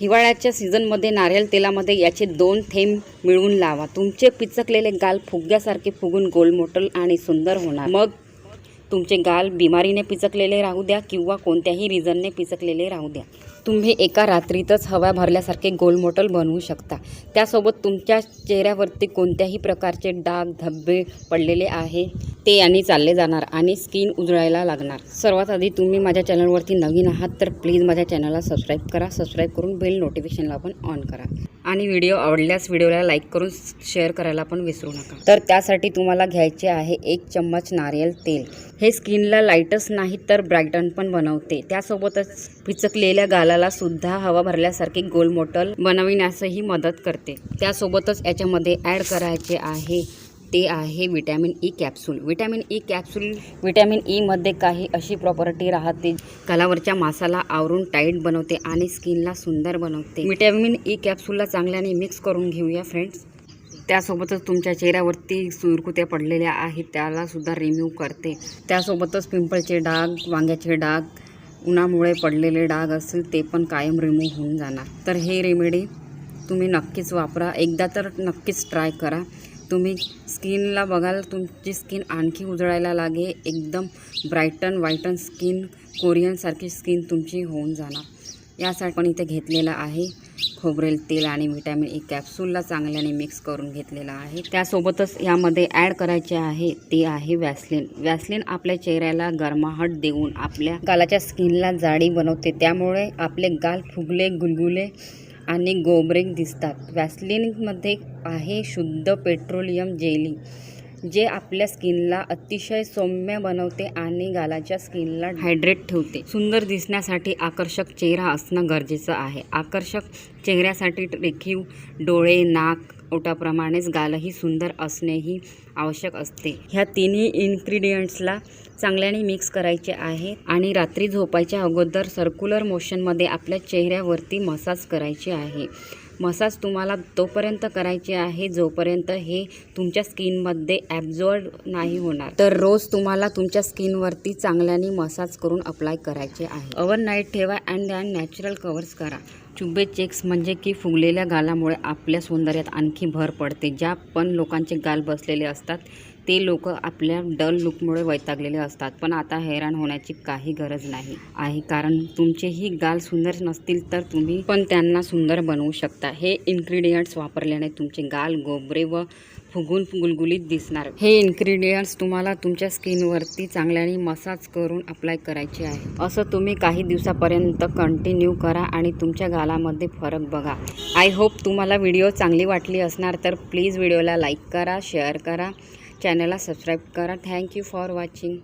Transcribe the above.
हिवाळ्याच्या सीझनमध्ये नारळ तेलामध्ये याचे दोन थेंब मिळवून लावा. तुमचे पिचकलेले गाल फुग्यासारखे फुगून गोलमोटल आणि सुंदर होणार. मग तुमचे गाल बिमारीने पिचकलेले राहू द्या किंवा कोणत्याही रिझनने पिचकलेले राहू द्या. तुम्ही एका रात्रीतच हवा भरल्यासारखे गोलमोटल बनवू शकता. त्यासोबत तुमच्या चेहऱ्यावरती कोणत्याही प्रकारचे डाग धब्बे पडलेले आहे. ते यांनी चालले जाणार आणि स्किन उजळायला लागणार. सर्वात आधी तुम्ही माझ्या चॅनलवरती नवीन आहात तर प्लीज माझ्या चॅनलला सबस्क्राईब करा. सबस्क्राईब करून बेल नोटिफिकेशनला पण ऑन करा. आणि व्हिडिओ आवडल्यास व्हिडिओला लाईक करून शेअर करायला पण विसरू नका. तर त्यासाठी तुम्हाला घ्यायचे आहे एक चम्मच नारियल तेल. हे स्किनला लाईटच नाही तर ब्राईटन पण बनवते. त्यासोबतच पिचकलेल्या गालाला सुद्धा हवा भरल्यासारखे गोलमोटल बनविण्यासही मदत करते. त्यासोबतच याच्यामध्ये ॲड करायचे आहे ते आहे vitamin E capsule. Vitamin E capsule vitamin ईमध्ये काही अशी प्रॉपर्टी राहते. गालावरच्या मासाला आवरून टाईट बनवते आणि स्किनला सुंदर बनवते. विटॅमिन ई कॅप्सूलला चांगल्याने मिक्स करून घेऊया फ्रेंड्स. त्यासोबतच तुमच्या चेहऱ्यावरती सुरकुत्या पडलेल्या आहेत त्याला सुद्धा रिम्यूव्ह करते. त्यासोबतच पिंपलचे डाग वांग्याचे डाग उन्हामुळे पडलेले डाग असतील ते पण कायम रिमूव्ह होऊन जाणार. तर हे रेमेडी तुम्ही नक्कीच वापरा. एकदा तर नक्कीच ट्राय करा. तुम्ही स्किनला बघाल तुमची स्किन आणखी उजळायला लागे एकदम ब्राईटन व्हाईटन स्किन कोरियनसारखी स्किन तुमची होऊन जाणार. यासाठी पण इथे घेतलेलं आहे खोबरेल तेल आणि व्हिटॅमिन ई कॅप्सूलला चांगल्याने मिक्स करून घेतलेलं आहे. त्यासोबतच यामध्ये ॲड करायचे आहे ते आहे वॅसलिन वॅसलिन आपल्या चेहऱ्याला गरमाहट देऊन आपल्या गालाच्या स्किनला जाडी बनवते. त्यामुळे आपले गाल फुगले गुलगुले आणि गोबरेक दिसतात. वॅसलिनमध्ये आहे शुद्ध पेट्रोलियम जेली. जे आपल्या स्किनला अतिशय सौम्य बनवते आणि गालाच्या स्किनला हायड्रेट ठेवते. सुंदर दिसण्यासाठी आकर्षक चेहरा असणं गरजेचं आहे. आकर्षक चेहऱ्यासाठी रेखीव डोळे नाक ओटाप्रमाणेच गालही सुंदर असणेही आवश्यक असते. ह्या तिन्ही इन्ग्रेडियंट्सला चांगल्याने मिक्स करायचे आहे आणि रात्री झोपायच्या अगोदर सर्क्युलर मोशनमध्ये आपल्या चेहऱ्यावरती मसाज करायचे आहे. मसाज तुम्हाला तोपर्यंत करायचे आहे जोपर्यंत हे तुमच्या स्किनमध्ये ॲब्झॉर्ड नाही होणार. तर रोज तुम्हाला तुमच्या स्किनवरती चांगल्याने मसाज करून अप्लाय करायचे आहे. ओव्हरनाईट ठेवा अँड दॅन नॅचरल कवर्स करा. चुबे चेक्स म्हणजे की फुगलेल्या गालामुळे आपल्या सौंदर्यात आणखी भर पडते. ज्या पण लोकांचे गाल बसलेले असतात ते लोक आपल्या डल लुकमुळे वैतागलेले असतात पण आता हैराण होण्याची काही गरज नाही. आहे कारण तुमचेही गाल सुंदर नसतील तर तुम्ही पण त्यांना सुंदर बनवू शकता. हे इन्ग्रेडियंट्स वापरल्याने तुमचे गाल गोबरे व फुगून गुलगुलीत दिसणार. हे इन्ग्रेडियंट्स तुम्हाला तुमच्या स्किनवरती चांगल्याने मसाज करून अप्लाय करायचे आहे. असं तुम्ही काही दिवसापर्यंत कंटिन्यू करा आणि तुमच्या गालामध्ये फरक बघा. आय होप तुम्हाला व्हिडिओ चांगली वाटली असणार तर प्लीज व्हिडिओला लाईक करा शेअर करा. चॅनलला सबस्क्राईब करा. Thank you for watching.